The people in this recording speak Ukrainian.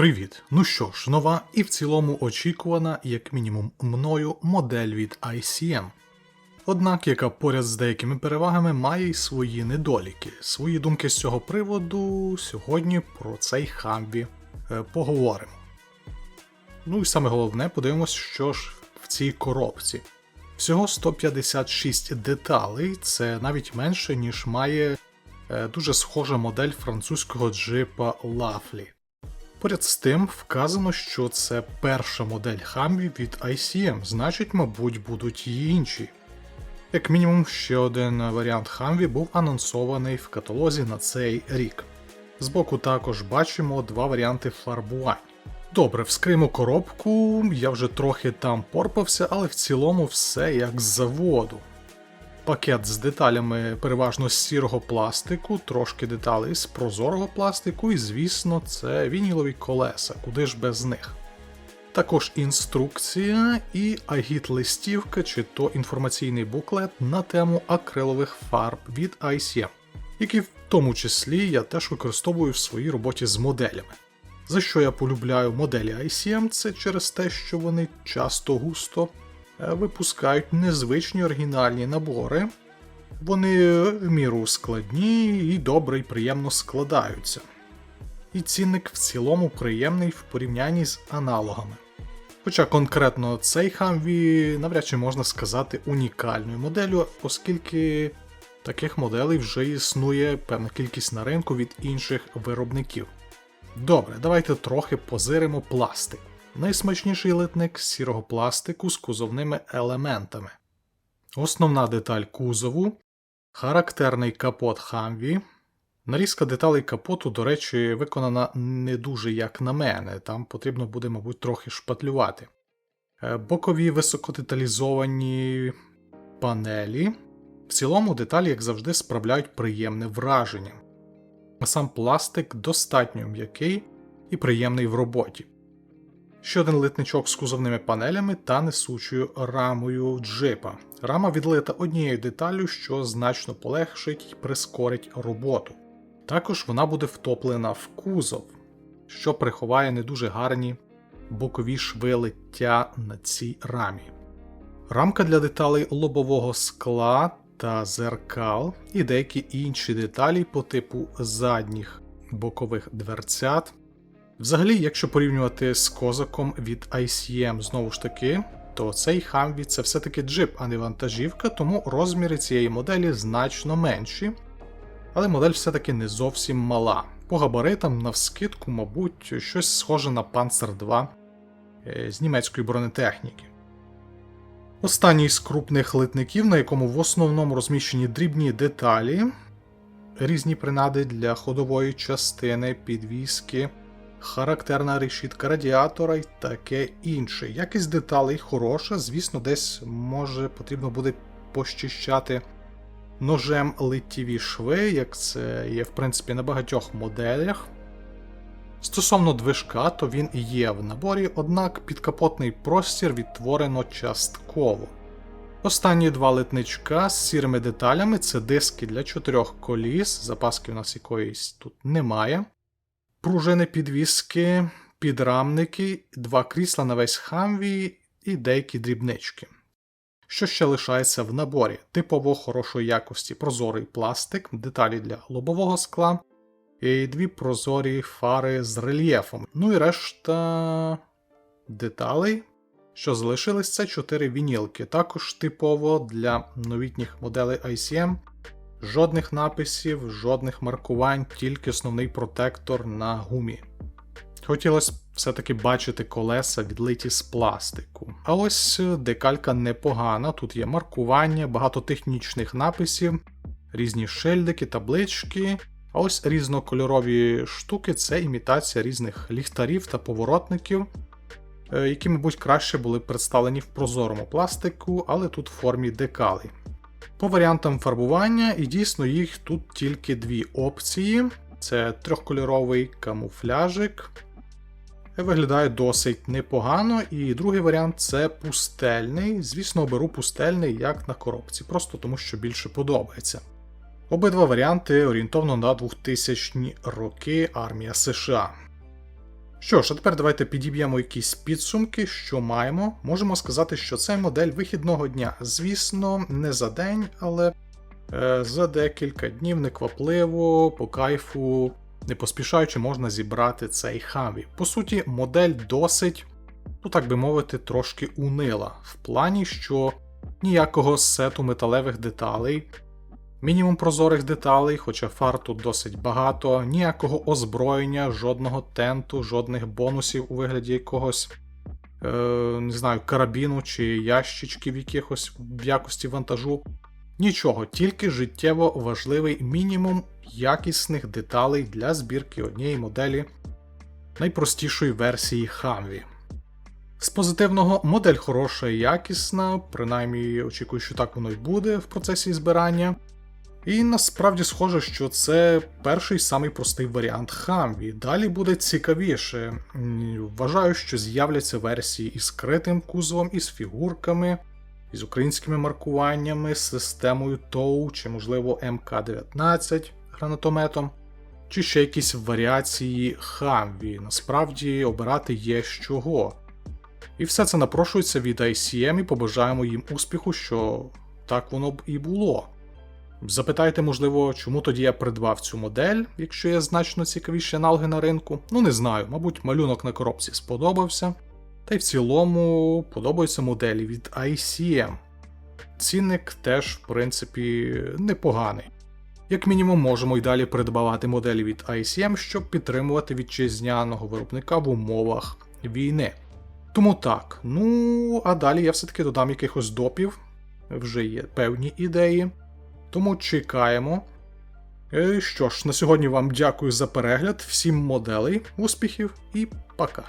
Привіт! Ну що ж, нова і в цілому очікувана, як мінімум, мною модель від ICM. Однак, яка поряд з деякими перевагами має й свої недоліки. Свої думки з цього приводу сьогодні про цей хамбі е, поговоримо. Ну і саме головне, подивимось, що ж в цій коробці. Всього 156 деталей, це навіть менше, ніж має е, дуже схожа модель французького джипа Лафлі. Поряд з тим вказано, що це перша модель Хамві від ICM, значить, мабуть, будуть і інші. Як мінімум, ще один варіант Хамві був анонсований в каталозі на цей рік. Збоку також бачимо два варіанти фарбувань. Добре, вскриємо коробку, я вже трохи там порпався, але в цілому все як з заводу. Пакет з деталями переважно з сірого пластику, трошки деталей з прозорого пластику, і, звісно, це вінілові колеса, куди ж без них. Також інструкція і агіт-листівка чи то інформаційний буклет на тему акрилових фарб від ICM, які в тому числі я теж використовую в своїй роботі з моделями. За що я полюбляю моделі ICM, це через те, що вони часто густо випускають незвичні оригінальні набори. Вони в міру складні і добре і приємно складаються. І цінник в цілому приємний в порівнянні з аналогами. Хоча конкретно цей Humvee навряд чи можна сказати унікальною моделлю, оскільки таких моделей вже існує певна кількість на ринку від інших виробників. Добре, давайте трохи позиримо пластик. Найсмачніший литник сірого пластику з кузовними елементами. Основна деталь кузову, характерний капот Humvee. Нарізка деталей капоту, до речі, виконана не дуже як на мене, там потрібно буде, мабуть, трохи шпатлювати. Е, Бокові високодеталізовані панелі. В цілому деталі, як завжди, справляють приємне враження. Сам пластик достатньо м'який і приємний в роботі. Ще один литничок з кузовними панелями та несучою рамою джипа. Рама відлита однією деталлю, що значно полегшить і прискорить роботу. Також вона буде втоплена в кузов, що приховає не дуже гарні бокові шви лиття на цій рамі. Рамка для деталей лобового скла та зеркал і деякі інші деталі по типу задніх бокових дверцят. Взагалі, якщо порівнювати з козаком від ICM знову ж таки, то цей Humvee це все-таки джип, а не вантажівка, тому розміри цієї моделі значно менші. Але модель все-таки не зовсім мала. По габаритам, навскидку, мабуть, щось схоже на Panzer 2 е, з німецької бронетехніки. Останній з крупних литників, на якому в основному розміщені дрібні деталі, різні принади для ходової частини, підвіски, характерна решітка радіатора і таке інше. Якість деталей хороша, звісно, десь може потрібно буде пощищати ножем литтєві шви, як це є, в принципі, на багатьох моделях. Стосовно движка, то він є в наборі, однак підкапотний простір відтворено частково. Останні два литничка з сірими деталями це диски для чотирьох коліс, запаски у нас якоїсь тут немає. Пружини підвіски, підрамники, два крісла на весь хамві і деякі дрібнички. Що ще лишається в наборі? Типово хорошої якості прозорий пластик, деталі для лобового скла і дві прозорі фари з рельєфом. Ну і решта деталей, що залишились, це 4 вінілки. Також типово для новітніх моделей ICM. Жодних написів, жодних маркувань, тільки основний протектор на гумі. Хотілося все-таки бачити колеса відлиті з пластику. А ось декалька непогана, тут є маркування, багато технічних написів, різні шильдики, таблички. А ось різнокольорові штуки це імітація різних ліхтарів та поворотників, е, які, мабуть, краще були представлені в прозорому пластику, але тут в формі декалей. По варіантам фарбування, і дійсно їх тут тільки дві опції: це трьохкольоровий камуфляжик. Виглядає досить непогано. І другий варіант це пустельний. Звісно, оберу пустельний як на коробці, просто тому що більше подобається. Обидва варіанти орієнтовно на 2000 роки армія США. Що ж, а тепер давайте підіб'ємо якісь підсумки, що маємо. Можемо сказати, що це модель вихідного дня. Звісно, не за день, але е, за декілька днів неквапливо, по кайфу, не поспішаючи, можна зібрати цей хаві. По суті, модель досить, ну так би мовити, трошки унила. В плані, що ніякого сету металевих деталей. Мінімум прозорих деталей, хоча фар тут досить багато, ніякого озброєння, жодного тенту, жодних бонусів у вигляді якогось, е, не знаю, карабіну чи ящичків якихось в якості вантажу. Нічого, тільки життєво важливий мінімум якісних деталей для збірки однієї моделі найпростішої версії Humvee. З позитивного модель хороша і якісна, принаймні очікую, що так воно й буде в процесі збирання. І насправді схоже, що це перший самий простий варіант Хамві. Далі буде цікавіше. Вважаю, що з'являться версії із скритим кузовом, із фігурками, із українськими маркуваннями, системою ТОУ чи, можливо, МК-19 гранатометом, чи ще якісь варіації Хамві. Насправді обирати є з чого. І все це напрошується від ICM і побажаємо їм успіху, що так воно б і було. Запитайте, можливо, чому тоді я придбав цю модель, якщо є значно цікавіші аналоги на ринку. Ну не знаю, мабуть, малюнок на коробці сподобався. Та й в цілому подобаються моделі від ICM. Цінник теж, в принципі, непоганий. Як мінімум, можемо й далі придбавати моделі від ICM, щоб підтримувати вітчизняного виробника в умовах війни. Тому так, ну а далі я все-таки додам якихось допів, вже є певні ідеї. Тому чекаємо. Е, Що ж, на сьогодні вам дякую за перегляд, всім моделей, успіхів і пока.